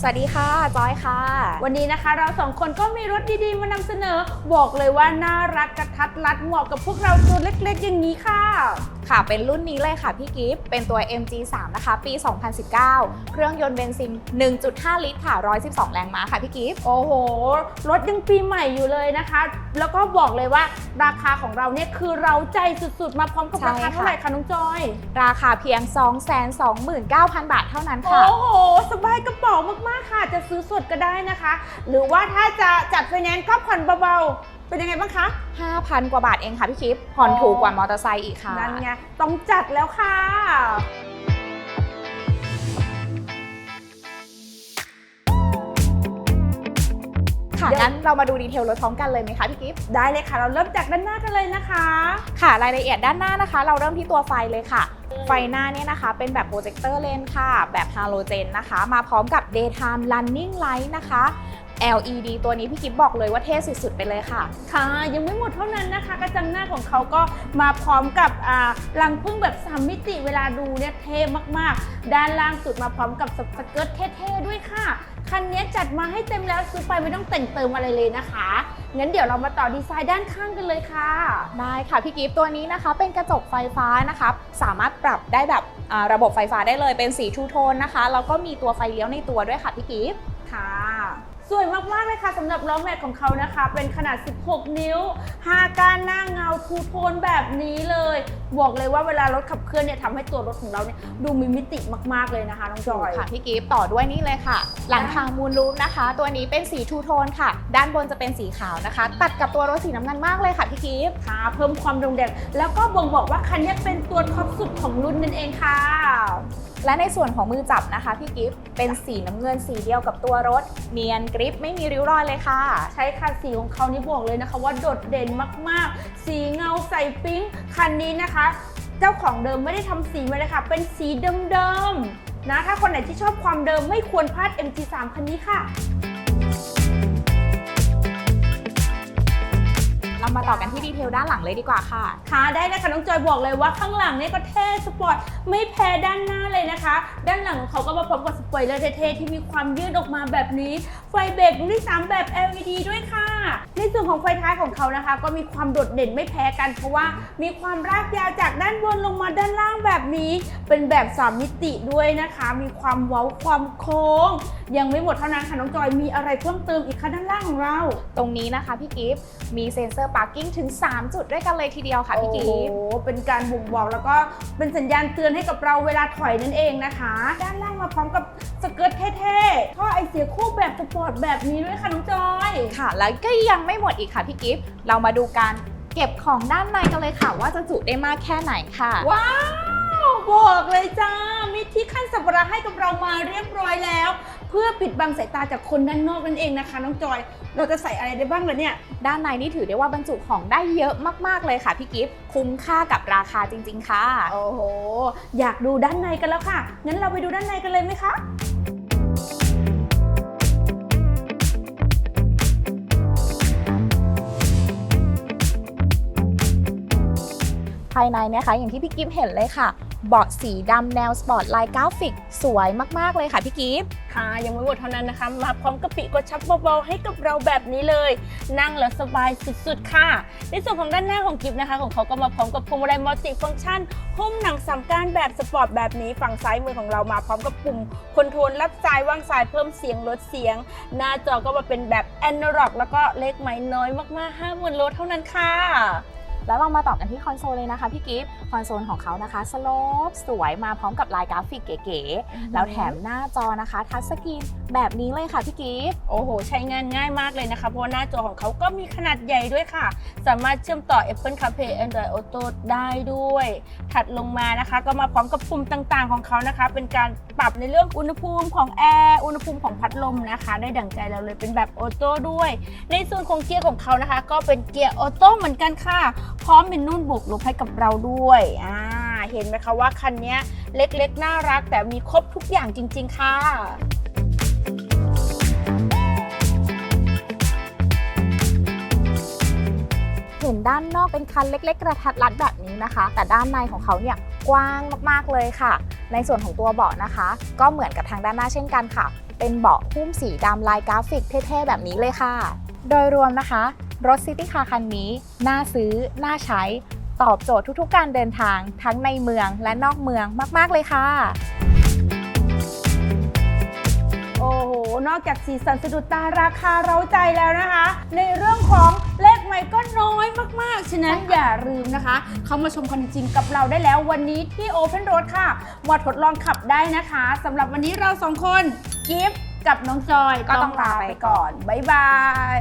สวัสดีค่ะ จอยค่ะ วันนี้นะคะเราสองคนก็มีรถดีๆมานำเสนอ บอกเลยว่าน่ารักกระทัดรัดเหมาะกับพวกเราตัวเล็กๆอย่างนี้ค่ะ ค่ะ เป็นรุ่นนี้เลยค่ะพี่กิฟต์เป็นตัว MG3 นะคะ ปี 2019 เครื่องยนต์เบนซิน 1.5 ลิตรค่ะ 112 แรงม้าค่ะพี่กิฟต์โอ้โห รถยังปีใหม่อยู่เลยนะคะ แล้วก็บอกเลยว่าราคาของเราเนี่ยคือเราใจสุดๆ มาพร้อมกับใช่ราคาเท่าไหร่คะน้องจอย ราคาเพียง 229,000 บาทเท่านั้นค่ะ โอ้โห สบายกระเป๋ามากๆค่ะ จะซื้อสดก็ได้นะคะ หรือว่าถ้าจะจัดไฟแนนซ์ก็ผ่อนเบาๆ เป็นยังไงบ้างคะ 5,000 กว่าบาทเองค่ะพี่กิฟต์ผ่อนถูกกว่ามอเตอร์ไซค์อีกค่ะ นั่นไงต้องจัดแล้วค่ะ ค่ะเดี๋ยวงั้นเรามาดูดีเทลรถพร้อมกันเลยไหมคะพี่กิฟต์ได้เลยค่ะ เราเริ่มจากด้านหน้ากันเลยนะคะ ค่ะ รายละเอียดด้านหน้านะคะ เราเริ่มที่ตัวไฟเลยค่ะไฟหน้าเนี่ยนะคะเป็นแบบโปรเจคเตอร์เลนค่ะ แบบฮาโลเจนนะคะ มาพร้อมกับ daytime running light นะคะ LED ตัวนี้พี่กิฟบอกเลยว่าเท่สุดๆ ไปเลยค่ะ ค่ะ ยังไม่หมดเท่านั้นนะคะ กระจังหน้าของเขาก็มาพร้อมกับอ่ารังพึ่งแบบสามมิติเวลาดูเนี่ยเท่มากๆ ด้านล่างสุดมาพร้อมกับสเกิร์ตเท่ๆ ด้วยค่ะ คันนี้จัดมาให้เต็มแล้วซื้อไปไม่ต้องแต่งเติมอะไรเลยนะคะงั้นเดี๋ยวเรามาต่อดีไซน์ด้านข้างกันเลยค่ะ ได้ค่ะพี่กิฟตัวนี้นะคะ เป็นกระจกไฟฟ้านะคะสามารถปรับได้แบบระบบไฟฟ้าได้เลยเป็นสีทูโทนนะคะแล้วก็มีตัวไฟเลี้ยวในตัวด้วยค่ะพี่กิฟ ค่ะ สวยมากๆเลยค่ะสำหรับล้อแม็กของเขานะคะ เป็นขนาด 16 นิ้ว 5ก้านหน้าเงาทูโทนแบบนี้เลย บอกเลยว่าเวลารถขับเคลื่อนเนี่ยทำให้ตัวรถของเราเนี่ยดูมีมิติมากๆเลยนะคะน้องจอย ค่ะพี่กิฟต่อด้วยนี่เลยค่ะ หลังคามูลรูฟนะคะ ตัวนี้เป็นสีทูโทนค่ะ ด้านบนจะเป็นสีขาวนะคะ ตัดกับตัวรถสีน้ำเงินมากเลยค่ะพี่กิฟค่ะ เพิ่มความโดงเด่นแล้วก็บ่งบอกว่าคันนี้เป็นตัวท็อปสุดของรุ่นนั่นเองค่ะ และในส่วนของมือจับนะคะพี่กิฟเป็นสีน้ำเงินสีเดียวกับตัวรถ เนียนกริปไม่มีริ้วรอยเลยค่ะ ใช้ค่ะสีของเขานี่บอกเลยนะคะ ว่าโดดเด่นมากๆ สีเงาใสปิ้งคันนี้นะคะ เจ้าของเดิมไม่ได้ทำสีมาเลยค่ะ เป็นสีเดิมๆนะถ้าคนไหนที่ชอบความเดิมไม่ควรพลาด MG3 คันนี้ค่ะ เรามาต่อกันที่ดีเทลด้านหลังเลยดีกว่าค่ะ ค่ะได้เลยค่ะน้องจอยบอกเลยว่าข้างหลังเนี่ยก็เท่สปอร์ตไม่แพ้ด้านหน้าเลยนะคะ ด้านหลังของเขาก็มาพร้อมกับสปอยเลอร์เท่ๆที่มีความยืดออกมาแบบนี้ ไฟเบรกรุ่นที่3แบบ LED ด้วยค่ะ ในส่วนของไฟท้ายของเขานะคะ ก็มีความโดดเด่นไม่แพ้กัน เพราะว่ามีความรากยาวจากด้านบนลงมาด้านล่างแบบนี้ เป็นแบบสามมิติด้วยนะคะ มีความเว้าความโค้งยังไม่หมดเท่านั้นค่ะน้องจอยมีอะไรเพิ่มเติมอีกคะด้านล่างของเรา ตรงนี้นะคะพี่กิฟมีเซ็นเซอร์พาร์กิ้งถึง 3 จุดด้วยกันเลยทีเดียวค่ะพี่กิโอ้ฟโหเป็นการบ่งบอกแล้วก็เป็นสัญญาณเตือนให้กับเราเวลาถอยนั่นเองนะคะ ด้านล่างมาพร้อมกับสเกิร์ตเท่ๆท่อไอเสียคู่แบบสปอร์ตแบบนี้ด้วยค่ะน้องจอย ค่ะ แล้วก็ยังไม่หมดอีกค่ะพี่กิฟเรามาดูการเก็บของด้านในกันเลยค่ะ ว่าจะจุได้มากแค่ไหนค่ะ ว้าว บอกเลยจ้า มีที่ขั้นสับปะรดให้กับเรามาเรียบร้อยแล้วเพื่อปิดบังสายตาจากคนด้านนอกนั่นเองนะคะน้องจอย เราจะใส่อะไรได้บ้างล่ะเนี่ย ด้านในนี่ถือได้ว่าบรรจุของได้เยอะมากๆเลยค่ะพี่กิฟคุ้มค่ากับราคาจริง ๆ ค่ะ โอ้โห อยากดูด้านในกันแล้วค่ะ งั้นเราไปดูด้านในกันเลยไหมคะภายในเนะคะอย่างที่พี่กิฟเห็นเลยค่ะ เบาะสีดำแนวสปอร์ตไลน์กราฟิก สวยมาก ๆ เลยค่ะพี่กิฟค่ะยังไม่หมดเท่านั้นนะคะ มาพร้อมกระปิกระชับเบาๆให้กับเราแบบนี้เลย นั่งแล้วสบายสุด ๆ ค่ะ ในส่วนของด้านหน้าของกิฟนะคะ ของเขาก็มาพร้อมกับพวงมาลัยมัลติฟังก์ชันหุ้มหนังสามก้านแบบสปอร์ตแบบนี้ฝั่งซ้ายมือของเรามาพร้อมกับปุ่มคอนโทรลรับสายวางสายเพิ่มเสียงลดเสียง หน้าจอก็มาเป็นแบบแอนน o ็อกแล้วก็เล็กไม่น้อยมากๆ5 0,000โลเท่านั้นค่ะ แล้วเรามาต่อกันที่คอนโซลเลยนะคะพี่กิฟคอนโซลของเขานะคะสโลปสวยมาพร้อมกับลายกราฟิกเก๋ๆแล้วแถมหน้าจอนะคะทัชสกรีนแบบนี้เลยค่ะพี่กิฟโอ้โห ใช้งานง่ายมากเลยนะคะ เพราะว่าหน้าจอของเขาก็มีขนาดใหญ่ด้วยค่ะ สามารถเชื่อมต่อ Apple CarPlay Android Auto ได้ด้วย ถัดลงมานะคะ ก็มาพร้อมกับปุ่มต่างๆของเขานะคะ เป็นการปรับในเรื่องอุณหภูมิของแอร์อุณหภูมิของพัดลมนะคะ ได้ดั่งใจเราเลยเป็นแบบออโต้ด้วย ในส่วนของเกียร์ของเขานะคะ ก็เป็นเกียร์ออโต้เหมือนกันค่ะพร้อมเป็นนุ่นบวกลบให้กับเราด้วยอ่าเห็นไหมคะว่าคันนี้เล็กๆ น่ารัก แต่มีครบทุกอย่างจริง ๆ ค่ะเห็นด้านนอกเป็นคันเล็ก ๆ กระทัดรัดแบบนี้นะคะ แต่ด้านในของเขาเนี่ยกว้างมากๆเลยค่ะ ในส่วนของตัวเบาะนะคะ ก็เหมือนกับทางด้านหน้าเช่นกันค่ะ เป็นเบาะหุ้มสีดำลายกราฟิกเท่ๆแบบนี้เลยค่ะ โดยรวมนะคะ รถซิตี้คาร์คันนี้ น่าซื้อ น่าใช้ ตอบโจทย์ทุกๆ การเดินทางทั้งในเมืองและนอกเมืองมาก ๆ เลยค่ะ โอ้โห นอกจากสีสันสะดุดตาราคาเร้าใจแล้วนะคะ ในเรื่องของเลขใหม่ก็น้อยมากๆ ฉะนั้นอย่าลืมนะคะ เข้ามาชมกันจริงๆกับเราได้แล้ววันนี้ที่ Open Road ค่ะ มาทดลองขับได้นะคะสำหรับวันนี้เราสองคนกิฟต์กับน้องจอยก็ต้องลาไปก่อน บ๊ายบาย